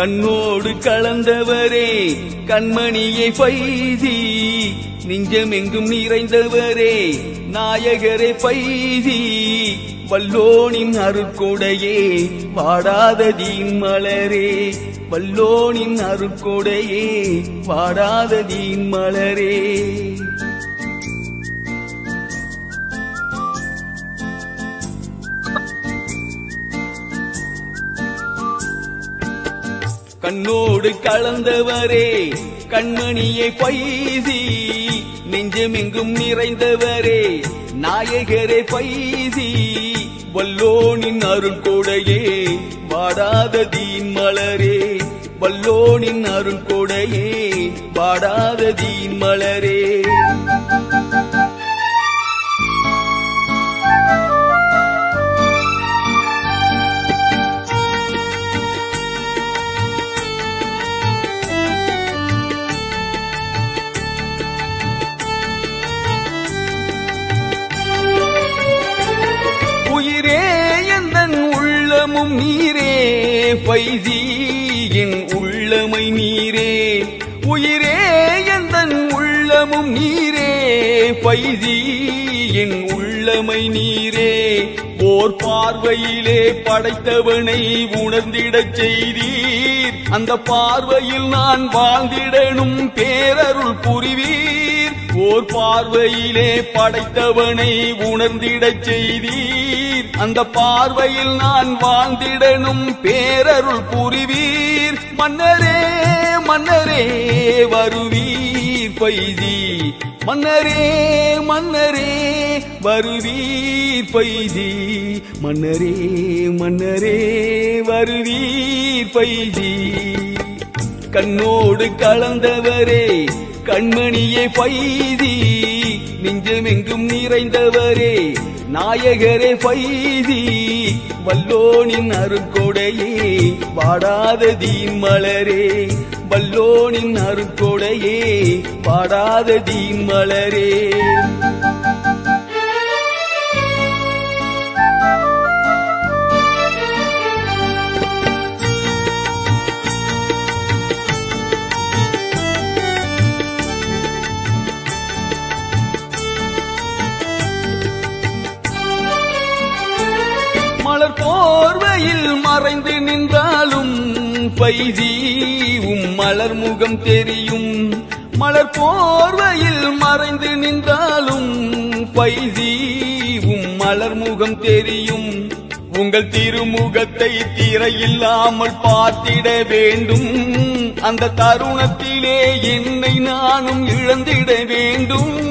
கண்ணோடு கலந்தவரே கண்மணியை பைதி நெஞ்சமெங்கும் நிறைந்தவரே நாயகரே பைதி. வல்லோனின் அருட்கொடையே பாடாத தீன் மலரே வல்லோனின் அருட்கொடையே பாடாத தீன் மலரே கண்ணோடு கலந்தவரே கண்மணியை பைசி நெஞ்சமெங்கும் நிறைந்தவரே நாயகரே பைசி. வல்லோனின் அருள்கொடையே வாடாத தீன் மலரே. வல்லோனின் அருள்கொடையே வாடாத தீன் மலரே. உள்ளமும் நீரே. பைதி என் உள்ளமை நீரே. உயிரே எந்தன் உள்ளமும் நீரே. பைதி என் உள்ளமை நீரே. ஓர் பார்வையிலே படைத்தவனை உணர்ந்திடச் செய்தீர். அந்த பார்வையில் நான் வாழ்ந்திடனும் பேரருள் புரிவீர். ஓர் பார்வையிலே படைத்தவனை உணர்ந்திடச் செய்தீர். அந்த பார்வையில் நான் வாழ்ந்திடனும் பேரருள் புரிவீர். மன்னரே மன்னரே வருவீர் பைதி. மன்னரே மன்னரே வருவீர் பைதி. மன்னரே மன்னரே வருவீர் பைதி. கண்ணோடு கலந்தவரே கண்மணியே பைதி நெஞ்சமெங்கும் நிறைந்தவரே நாயகரே பைதி. வல்லோனின் அருக்கொடையே வாடாத தீன் மலரே. வல்லோனின் அருக்கொடையே வாடாத தீன் மலரே. போர்வையில் மறைந்து நின்றாலும் பைதி உம் மலர் முகம் தெரியும். மலர் போர்வையில் மறைந்து நின்றாலும் பைதி உம் மலர் முகம் தெரியும். உங்கள் திருமுகத்தை திரையில்லாமல் பார்த்திட வேண்டும். அந்த தருணத்திலே என்னை நானும் இழந்திட வேண்டும்.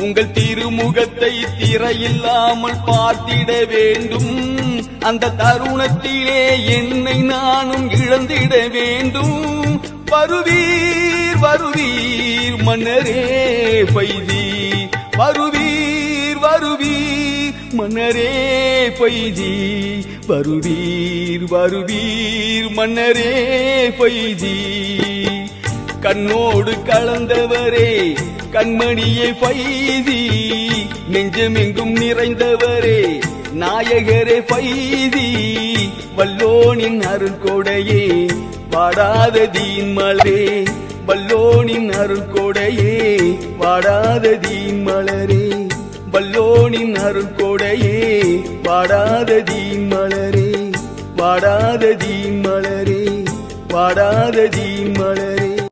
உங்கள் திருமுகத்தை திரையில்லாமல் பார்த்திட வேண்டும். அந்த தருணத்திலே என்னை நானும் இழந்திட வேண்டும். வருவீர் வருவீர் மன்னரே பைதி. வருவீர் வருவீர் மன்னரே பைதி. வருவீர் வருவீர் மன்னரே பைதி. கண்ணோடு கலந்தவரே கண்மணியை பைதி நெஞ்சமெங்கும் நிறைந்தவரே நாயகரே பைதி. வல்லோனின் அருள்கொடையே வாடாத தீன் மலரே வல்லோனின் அருள்கொடையே வாடாத தீன் மலரே வல்லோனின் அருள்கொடையே வாடாத தீன் மலரே வாடாத தீன் மலரே வாடாத தீன் மலரே